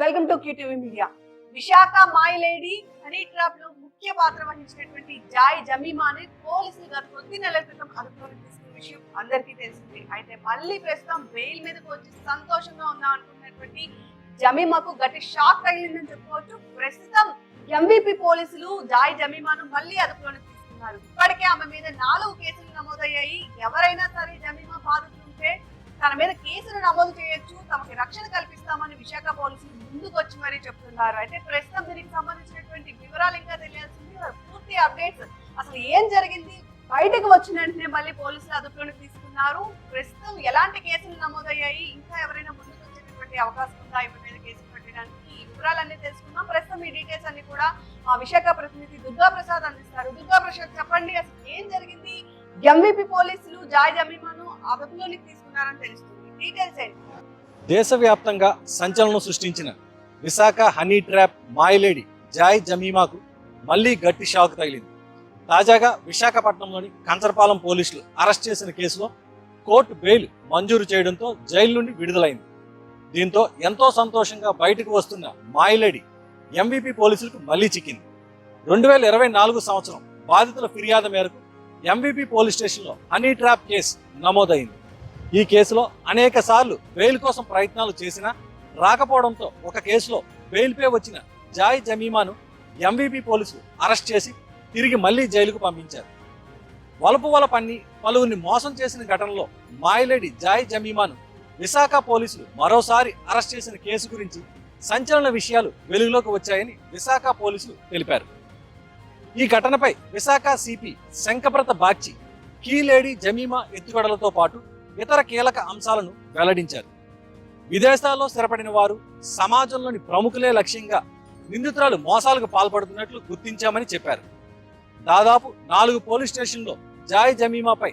Welcome to QTV media. Visakha my lady honey ట్రాప్లో ముఖ్య పాత్ర వహించినటువంటి జాయ్ జమీమాని పోలీసులు గత కొద్ది నెలల క్రితం అదుపులోకి తీసుకున్న విషయం అందరికీ తెలిసింది. అయితే మళ్ళీ ప్రస్తుతం బెయిల్ మీదకి వచ్చి సంతోషంగా ఉందా అనుకున్నటువంటి జమీమాకు గట్టి షాక్ తగిలిందని చెప్పుకోవచ్చు ప్రస్తుతం ఎంవిపి పోలీసులు జాయ్ జమీమాను మళ్ళీ అదుపులోకి తీసుకున్నారు. ఇప్పటికే ఆమె మీద నాలుగు కేసులు నమోదయ్యాయి. ఎవరైనా సరే జమీమా బాధితులు మీద కేసులు నమోదు చేయొచ్చు తమకి రక్షణ కల్పిస్తామని విశాఖ పోలీసులు ముందుకు వచ్చి మరీ చెప్తున్నారు. అయితే ప్రస్తుతం దీనికి సంబంధించినటువంటి వివరాలు ఇంకా తెలియాల్సింది. పూర్తి అప్డేట్స్ అసలు ఏం జరిగింది? బయటకు వచ్చిన వెంటనే మళ్ళీ పోలీసులు అదుపులోకి తీసుకున్నారు. ప్రస్తుతం ఎలాంటి కేసులు నమోదయ్యాయి? ఇంకా ఎవరైనా ముందుకు వచ్చేటటువంటి అవకాశం ఉందా? ఇవి మీద కేసులు పెట్టడానికి ఈ వివరాలన్నీ తెలుసుకుందాం. ప్రస్తుతం ఈ డీటెయిల్స్ అన్ని కూడా ఆ విశాఖ ప్రతినిధి దుర్గా ప్రసాద్ అందిస్తారు. దుర్గా ప్రసాద్ చెప్పండి అసలు ఏం జరిగింది? ఎంవిపి పోలీసులు జాయ్ జమీమాను అదుపులోకి తెలుస్తుంది. డీటెయిల్స్ ఏంటి? దేశవ్యాప్తంగా సంచలనం సృష్టించిన విశాఖ హనీ ట్రాప్ మాయలేడి జాయ్ జమీమాకు మళ్ళీ గట్టి షాక్ తగిలింది. తాజాగా విశాఖపట్నంలోని కంచరపాలెం పోలీసులు అరెస్ట్ చేసిన కేసులో కోర్టు బెయిల్ మంజూరు చేయడంతో జైలు నుండి విడుదలైంది. దీంతో ఎంతో సంతోషంగా బయటకు వస్తున్న మాయలేడి ఎంవిపి పోలీసులకు మళ్ళీ చిక్కింది. రెండు వేల ఇరవై నాలుగు సంవత్సరం బాధితుల ఫిర్యాదు మేరకు ఎంవిపి పోలీస్ స్టేషన్లో హనీ ట్రాప్ కేసు నమోదైంది. ఈ కేసులో అనేక సార్లు బెయిల్ కోసం ప్రయత్నాలు చేసినా రాకపోవడంతో ఒక కేసులో బెయిల్పై వచ్చిన జాయ్ జమీమాను ఎంవీపీ పోలీసులు అరెస్ట్ చేసి తిరిగి మళ్ళీ జైలుకు పంపించారు. వలపు వల పన్ని పలువురిని మోసం చేసిన ఘటనలో మాయలేడి జాయ్ జమీమాను విశాఖ పోలీసులు మరోసారి అరెస్ట్ చేసిన కేసు గురించి సంచలన విషయాలు వెలుగులోకి వచ్చాయని విశాఖ పోలీసులు తెలిపారు. ఈ ఘటనపై విశాఖ సిపి శంకప్రత బాగ్చి కీలేడి జమీమా ఎత్తుగడలతో పాటు ఇతర కీలక అంశాలను వెల్లడించారు. విదేశాల్లో స్థిరపడిన వారు సమాజంలోని ప్రముఖులే లక్ష్యంగా నిందితురాలు మోసాలకు పాల్పడుతున్నట్లు గుర్తించామని చెప్పారు. దాదాపు నాలుగు పోలీస్ స్టేషన్లో జాయ్ జమీమాపై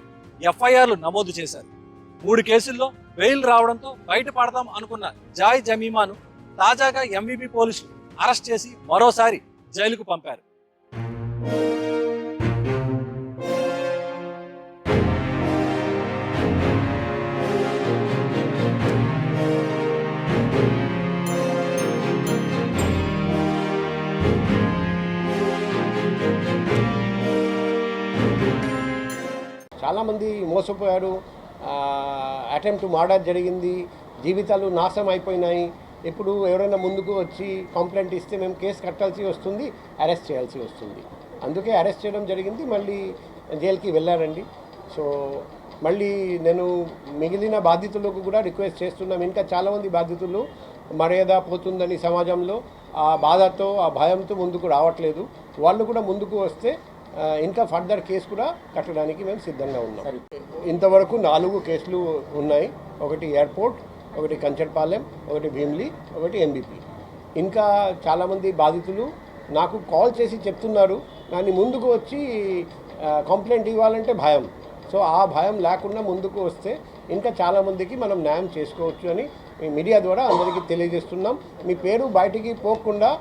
ఎఫ్ఐఆర్లు నమోదు చేశారు. మూడు కేసుల్లో బెయిల్ రావడంతో బయటపడదాం అనుకున్న జాయ్ జమీమాను తాజాగా ఎంవీపీ పోలీసులు అరెస్ట్ చేసి మరోసారి జైలుకు పంపారు. చాలామంది మోసపోయారు. అటెంప్ట్ మర్డర్ జరిగింది. జీవితాలు నాశనం అయిపోయినాయి. ఇప్పుడు ఎవరైనా ముందుకు వచ్చి కంప్లైంట్ ఇస్తే మేము కేసు కట్టాల్సి వస్తుంది అరెస్ట్ చేయాల్సి వస్తుంది. అందుకే అరెస్ట్ చేయడం జరిగింది. మళ్ళీ జైలుకి వెళ్ళారండి. సో మళ్ళీ నేను మిగిలిన బాధితులకు కూడా రిక్వెస్ట్ చేస్తున్నాం. ఇంకా చాలామంది బాధితులు మర్యాద పోతుందని సమాజంలో ఆ బాధతో ఆ భయంతో ముందుకు రావట్లేదు. వాళ్ళు కూడా ముందుకు వస్తే ఇంకా ఫర్దర్ కేసు కూడా కట్టడానికి మేము సిద్ధంగా ఉన్నాం. ఇంతవరకు నాలుగు కేసులు ఉన్నాయి. ఒకటి ఎయిర్పోర్ట్ ఒకటి కంచర్పాలెం ఒకటి భీమ్లీ ఒకటి ఎంబీపీ ఇంకా చాలామంది బాధితులు నాకు కాల్ చేసి చెప్తున్నారు. కానీ ముందుకు వచ్చి కంప్లైంట్ ఇవ్వాలంటే భయం. సో ఆ భయం లేకుండా ముందుకు వస్తే ఇంకా చాలామందికి మనం న్యాయం చేసుకోవచ్చు అని మీడియా ద్వారా అందరికీ తెలియజేస్తున్నాం. మీ పేరు బయటికి పోకుండా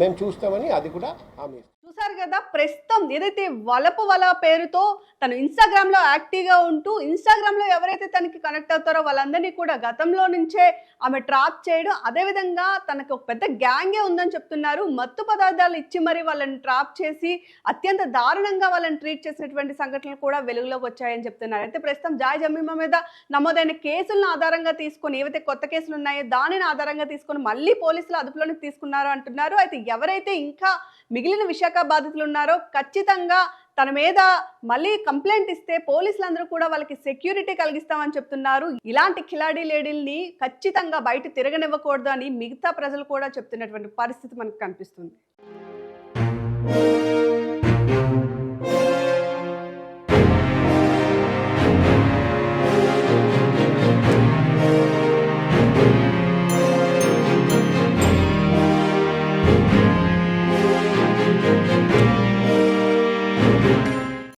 మేము చూస్తామని అది కూడా హామీ. చూసారు కదా ప్రస్తుతం ఏదైతే వలపు వల పేరుతో తను ఇన్స్టాగ్రామ్లో యాక్టివ్గా ఉంటూ ఇన్స్టాగ్రామ్లో ఎవరైతే తనకి కనెక్ట్ అవుతారో వాళ్ళందరినీ కూడా గతంలో నుంచే ఆమె ట్రాప్ చేయడం అదేవిధంగా తనకు ఒక పెద్ద గ్యాంగే ఉందని చెప్తున్నారు. మత్తు పదార్థాలు ఇచ్చి మరి వాళ్ళని ట్రాప్ చేసి అత్యంత దారుణంగా వాళ్ళని ట్రీట్ చేసినటువంటి సంఘటనలు కూడా వెలుగులోకి వచ్చాయని చెప్తున్నారు. అయితే ప్రస్తుతం జాయ్ జమీమా మీద నమోదైన కేసులను ఆధారంగా తీసుకొని ఏవైతే కొత్త కేసులు ఉన్నాయో దానిని ఆధారంగా తీసుకొని మళ్ళీ పోలీసులు అదుపులోకి తీసుకున్నారు అంటున్నారు. అయితే ఎవరైతే ఇంకా మిగిలిన విశాఖ బాధితులు ఉన్నారో ఖచ్చితంగా తన మీద మళ్ళీ కంప్లైంట్ ఇస్తే పోలీసులందరూ కూడా వాళ్ళకి సెక్యూరిటీ కలిగిస్తామని చెప్తున్నారు. ఇలాంటి ఖిలాడీ లేడీల్ని ఖచ్చితంగా బయట తిరగనివ్వకూడదు అని మిగతా ప్రజలు కూడా చెప్తున్నటువంటి పరిస్థితి మనకు కనిపిస్తుంది.